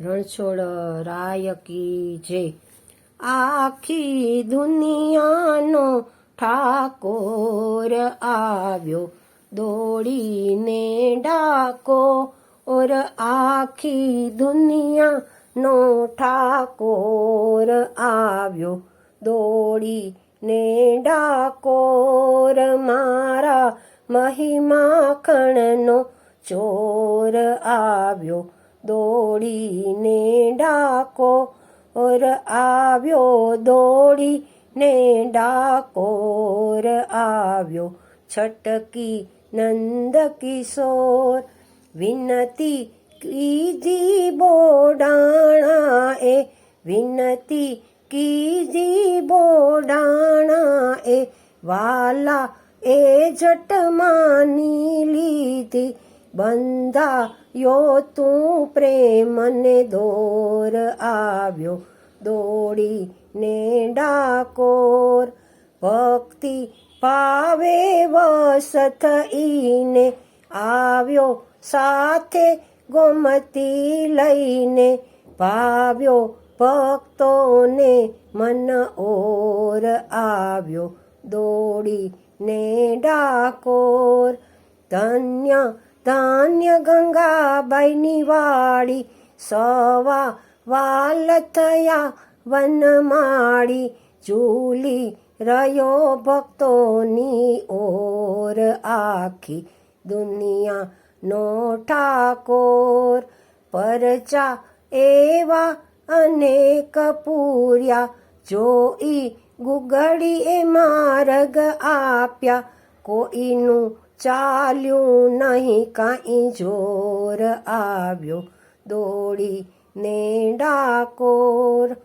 રણછોડ, રાય કી જય આખી દુનિયાનો ઠાકોર આવ્યો. દોડીને ડાકો ઓર આખી દુનિયાનો ઠાકોર આવ્યો. દોડીને ડાકોર મારા મહિમા ખણનો ચોર આવ્યો. દોડીને ડાકો ઓર આવ્યો, દોડીને ડાકોર આવ્યો. છટકી નંદ કિશોર, વિનતી કીધી બોડાણા એ વિનતી કીધી બોડાણા એ વાલા એ જટ માની લીધી. બંધાયો તું પ્રેમને દોર આવ્યો. દોડીને ડાકોર ભક્તિ પાવે વસત ઈને આવ્યો. સાથે ગોમતી લઈને ભાવ્યો ભક્તોને મન ઓર આવ્યો. દોડીને ડાકોર ધન્ય ધન્ય ગંગાબાઈની વાડી સવા વાલ થયા વનમાળી ઝૂલી રહ્યો ભક્તોની ઓર આખી દુનિયા નો ઠાકોર. પરચા એવા અનેક પૂર્યા, જોઈ ગુગળીએ માર્ગ આપ્યા, કોઈનું ચાલ્યું નહીં, કાંઈ જોર આવ્યો દોડીને ડાકોર.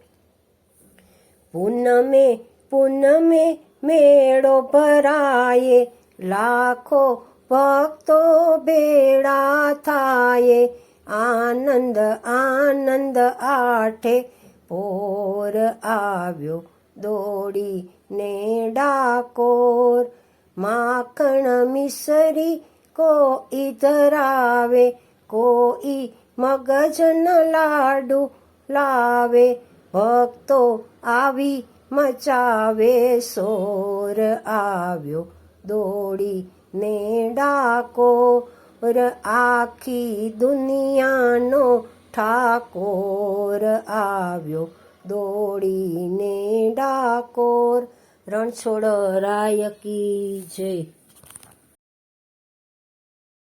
પૂનમે પૂનમે મેળો ભરાયે, લાખો ભક્તો ભેળા થાય. આનંદ આનંદ આઠે પોર આવ્યો દોડીને ડાકોર. માખણ મિસરી કોઈ ધરાવે, કોઈ મગજન લાડુ લાવે, ભક્તો આવી મચાવે, સોર આવ્યો દોડી ને ડાકો આખી દુનિયાનો ઠાકોર આવ્યો દોડીને ડાકોર રણછોડ રાય કી જય.